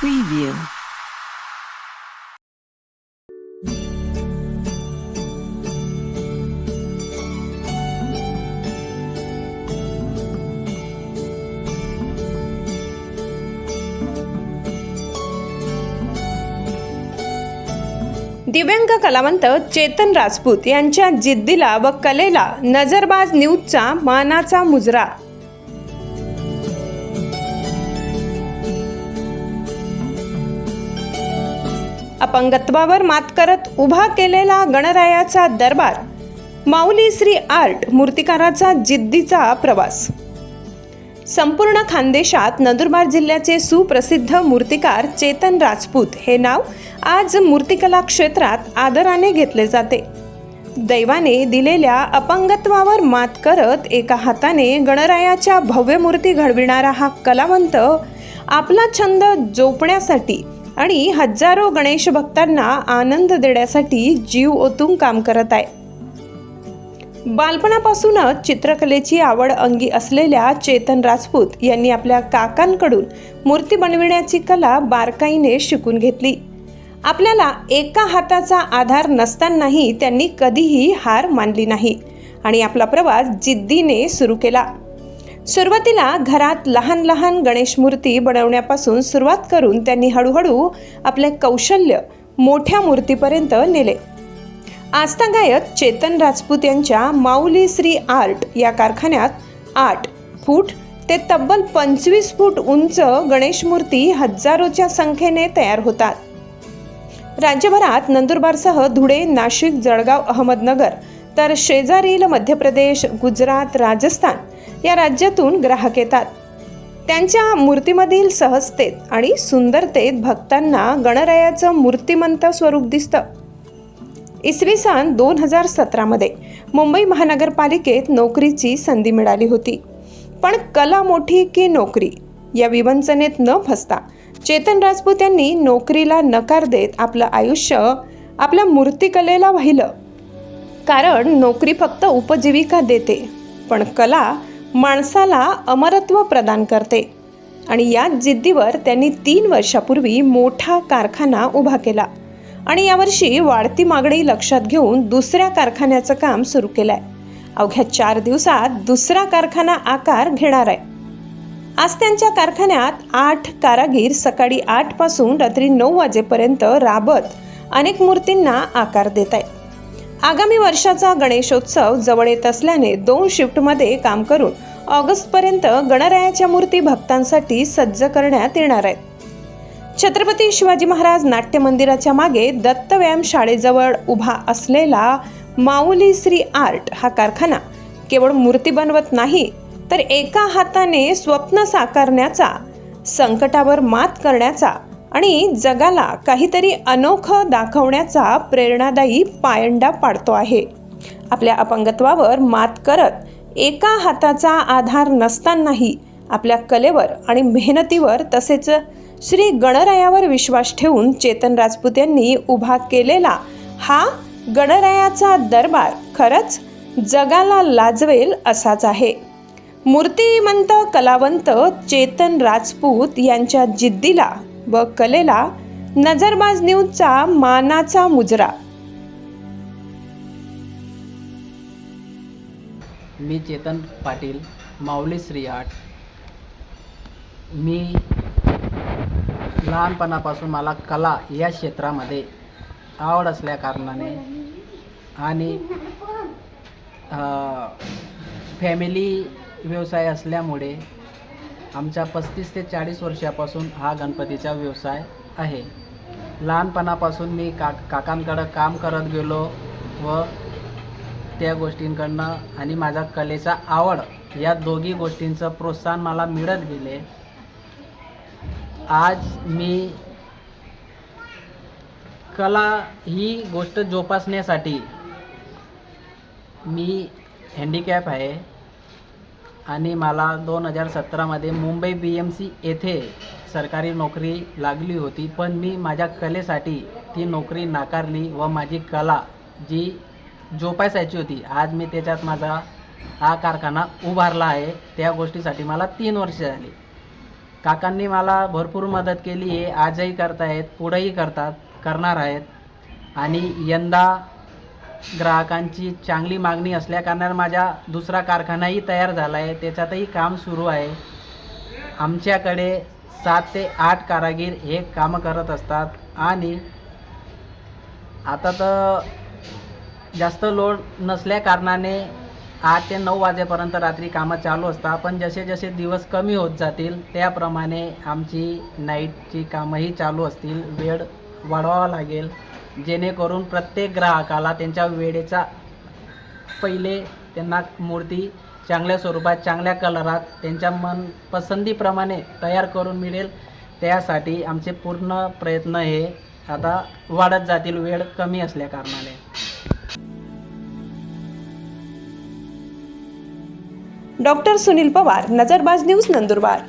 Preview. दिव्यांग कलावंत चेतन राजपूत यांच्या जिद्दीला व कलेला नजरबाज न्यूजचा मानाचा मुजरा अपंगत्वावर मात करत उभा केलेला गणरायाचा दरबार माऊली श्री आर्ट मूर्तिकाराचा जिद्दीचा प्रवास. संपूर्ण खानदेशात नंदुरबार जिल्ह्याचे सुप्रसिद्ध मूर्तिकार चेतन राजपूत हे नाव आज मूर्तिकला क्षेत्रात आदराने घेतले जाते. दैवाने दिलेल्या अपंगत्वावर मात करत एका हाताने गणरायाच्या भव्य मूर्ती घडविणारा हा कलावंत आपला छंद जोपण्यासाठी आणि हजारो गणेश भक्तांना आनंद देण्यासाठी जीव ओतून काम करत आहे. बालपणापासूनच चित्रकलेची आवड अंगी असलेल्या चेतन राजपूत यांनी आपल्या काकांकडून मूर्ती बनविण्याची कला बारकाईने शिकून घेतली. आपल्याला एका हाताचा आधार नसतानाही त्यांनी कधीही हार मानली नाही आणि आपला प्रवास जिद्दीने सुरू केला. सुरुवातीला घरात लहान लहान गणेश मूर्ती बनवण्यापासून सुरुवात करून त्यांनी हळूहळू आपले कौशल्य मोठ्या मूर्तीपर्यंत नेले. आस्था गायक चेतन राजपूत यांच्या माऊली श्री आर्ट या कारखान्यात आठ फूट ते तब्बल पंचवीस फूट उंच गणेश मूर्ती हजारोच्या संख्येने तयार होतात. राज्यभरात नंदुरबारसह धुळे नाशिक जळगाव अहमदनगर तर शेजारील मध्य प्रदेश गुजरात राजस्थान या राज्यातून ग्राहक येतात. त्यांच्या मूर्तीमधील सहजतेत आणि सुंदरतेत भक्तांना गणरायाचं मूर्तिमंत स्वरूप दिसतं. इसवी सन दोन हजार सतरामध्ये मुंबई महानगरपालिकेत नोकरीची संधी मिळाली होती. पण कला मोठी की नोकरी? या विवंचनेत न फसता चेतन राजपूत यांनी नोकरीला नकार देत आपलं आयुष्य आपल्या मूर्तिकलेला वाहिलं. कारण नोकरी फक्त उपजीविका देते पण कला माणसाला अमरत्व प्रदान करते. आणि याच जिद्दीवर त्यांनी तीन वर्षापूर्वी मोठा कारखाना उभा केला. आणि यावर्षी वाढती मागणी लक्षात घेऊन दुसऱ्या कारखान्याचं काम सुरू केलं आहे अवघ्या चार दिवसात दुसरा कारखाना आकार घेणार आहे. आज त्यांच्या कारखान्यात आठ कारागीर सकाळी आठपासून रात्री नऊ वाजेपर्यंत राबत अनेक मूर्तींना आकार देत आहेत. आगामी वर्षाचा गणेशोत्सव जवळ येत असल्याने दोन शिफ्टमध्ये काम करून ऑगस्टपर्यंत गणरायाच्या मूर्ती भक्तांसाठी सज्ज करण्यात येणार आहेत. छत्रपती शिवाजी महाराज नाट्य मंदिराच्या मागे दत्त व्यायाम शाळेजवळ उभा असलेला माऊली श्री आर्ट हा कारखाना केवळ मूर्ती बनवत नाही तर एका हाताने स्वप्न साकारण्याचा संकटावर मात करण्याचा आणि जगाला काहीतरी अनोखं दाखवण्याचा प्रेरणादायी पायंडा पाडतो आहे. आपल्या अपंगत्वावर मात करत एका हाताचा आधार नसतानाही आपल्या कलेवर आणि मेहनतीवर तसेच श्री गणरायावर विश्वास ठेवून चेतन राजपूत यांनी उभा केलेला हा गणरायाचा दरबार खरंच जगाला लाजवेल असाच आहे. मूर्तिमंत कलावंत चेतन राजपूत यांच्या जिद्दीला व कलेला नजरबाज न्यूजचा मानाचा मुजरा. मी चेतन पाटील माऊली श्री आर्ट मी लहानपणापासून मला कला या क्षेत्रामध्ये आवड असल्या कारणाने आणि फॅमिली व्यवसाय असल्यामुळे आमच्या पस्तीस ते चाळीस वर्षापासून हा गणपतीचा व्यवसाय आहे. लहानपणापासून मी का काकांकडं काम करत गेलो व त्या गोष्टींकडनं आणि माझ्या कलेचा आवड या दोघी गोष्टींचं प्रोत्साहन मला मिळत गेले. आज मी कला ही गोष्ट जोपासण्यासाठी मी हँडिकॅप आहे. आणि मला दोन हजार सतरामध्ये मुंबई बी एम सी येथे सरकारी नोकरी लागली होती. पण मी माझ्या कलेसाठी ती नोकरी नाकारली व माझी कला जी जोपासायची होती आज मी त्याच्यात माझा हा कारखाना उभारला आहे. त्या गोष्टीसाठी मला तीन वर्ष झाली. काकांनी मला भरपूर मदत केली आहे. आजही करतायत पुढंही करतात करणार आहेत. आणि यंदा ग्राहकांची चांगली मागणी असल्याकारणाने माझा दुसरा कारखानाही तयार झाला आहे त्याच्यातही काम सुरू आहे. आमच्याकडे सात ते आठ कारागीर हे कामं करत असतात. आणि आता तर जास्त लोड नसल्याकारणाने आठ ते नऊ वाजेपर्यंत रात्री कामं चालू असतात. पण जसे जसे दिवस कमी होत जातील त्याप्रमाणे आमची नाईटची कामंही चालू असतील. वेळ वाढवावा लागेल. जेणेकरून प्रत्येक ग्राहकाला त्यांच्या वेळेचा पहिले त्यांना मूर्ती चांगल्या स्वरूपात चांगल्या कलरात त्यांच्या मन पसंतीप्रमाणे तयार करून मिळेल. त्यासाठी आमचे पूर्ण प्रयत्न हे आता वाढत जातील वेळ कमी असल्या कारणाने. Doctor Sunil Pawar Nazarbaaz news Nandurbar.